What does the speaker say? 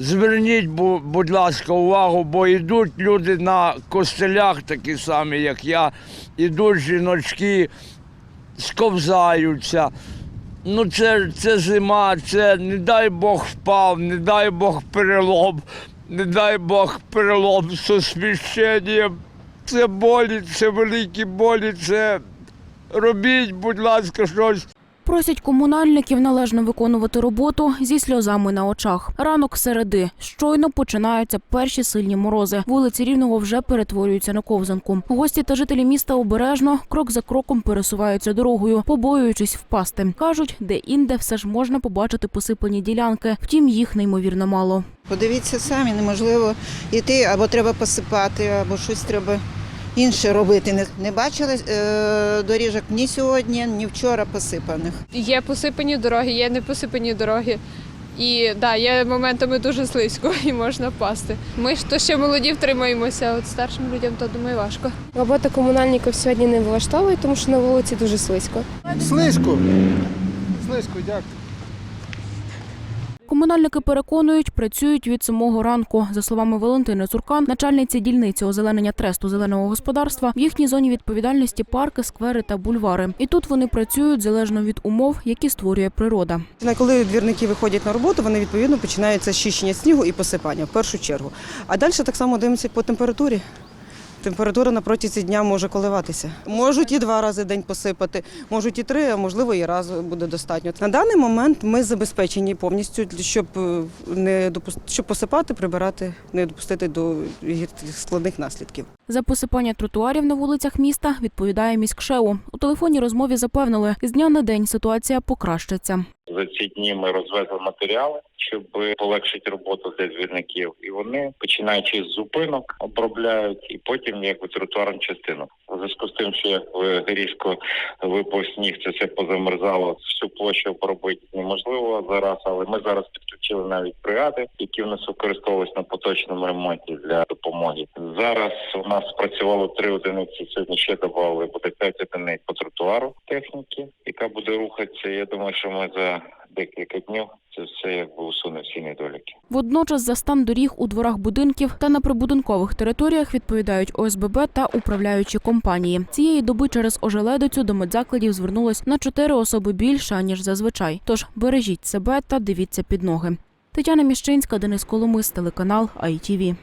Зверніть, бу- будь ласка, увагу, бо йдуть люди на костелях, такі самі, як я, ідуть жіночки, сковзаються. Ну, це, це зима, це не дай Бог впав, не дай Бог перелом, не дай Бог перелом з освіщенням. Це болі, це великі болі, це робіть, будь ласка, щось. Просять комунальників належно виконувати роботу зі сльозами на очах. Ранок середи. Щойно починаються перші сильні морози. Вулиці Рівного вже перетворюються на ковзанку. Гості та жителі міста обережно крок за кроком пересуваються дорогою, побоюючись впасти. Кажуть, де інде все ж можна побачити посипані ділянки. Втім, їх неймовірно мало. Подивіться самі, неможливо йти, або треба посипати, або щось треба інше робити. Не, не бачили е, доріжок ні сьогодні, ні вчора посипаних. Є посипані дороги, є непосипані дороги. І да, є моментами дуже слизько і можна впасти. Ми ж то ще молоді втримаємося, а от старшим людям то думаю важко. Робота комунальників сьогодні не влаштовує, тому що на вулиці дуже слизько. Слизько. Слизько, дякую. Комунальники переконують, працюють від самого ранку. За словами Валентини Цуркан, начальниці дільниці озеленення тресту зеленого господарства, в їхній зоні відповідальності парки, сквери та бульвари. І тут вони працюють залежно від умов, які створює природа. Коли двірники виходять на роботу, вони відповідно починаються з чищення снігу і посипання в першу чергу. А далі так само дивимося по температурі. Температура на протязі дня може коливатися. Можуть і два рази день посипати, можуть і три, а можливо і раз буде достатньо. На даний момент ми забезпечені повністю, щоб е, не допус- щоб посипати, прибирати, не допустити до складних наслідків. За посипання тротуарів на вулицях міста відповідає міськшеу. У телефонній розмові запевнили, з дня на день ситуація покращиться. За ці дні ми розвезли матеріали, щоб полегшити роботу для двірників. І вони, починаючи з зупинок, обробляють і потім якби тротуарну частину. Зв'язку з тим, що якби різко випав сніг, це все позамерзало. Всю площу обробити неможливо зараз, але ми зараз підключили навіть бригади, які в нас використовувалися на поточному ремонті для допомоги. Зараз у нас спрацювало три одиниці. Сьогодні ще додали буде п'ять одиниць по тротуару техніки, яка буде рухатися. Я думаю, що ми за декілька днів це все якби усуне всі недоліки. Водночас за стан доріг у дворах будинків та на прибудинкових територіях відповідають ОСББ та управляючі компанії. Цієї доби через ожеледицю до медзакладів звернулось на чотири особи більше ніж зазвичай. Тож бережіть себе та дивіться під ноги. Тетяна Міщинська, Денис Коломис, телеканал ITV.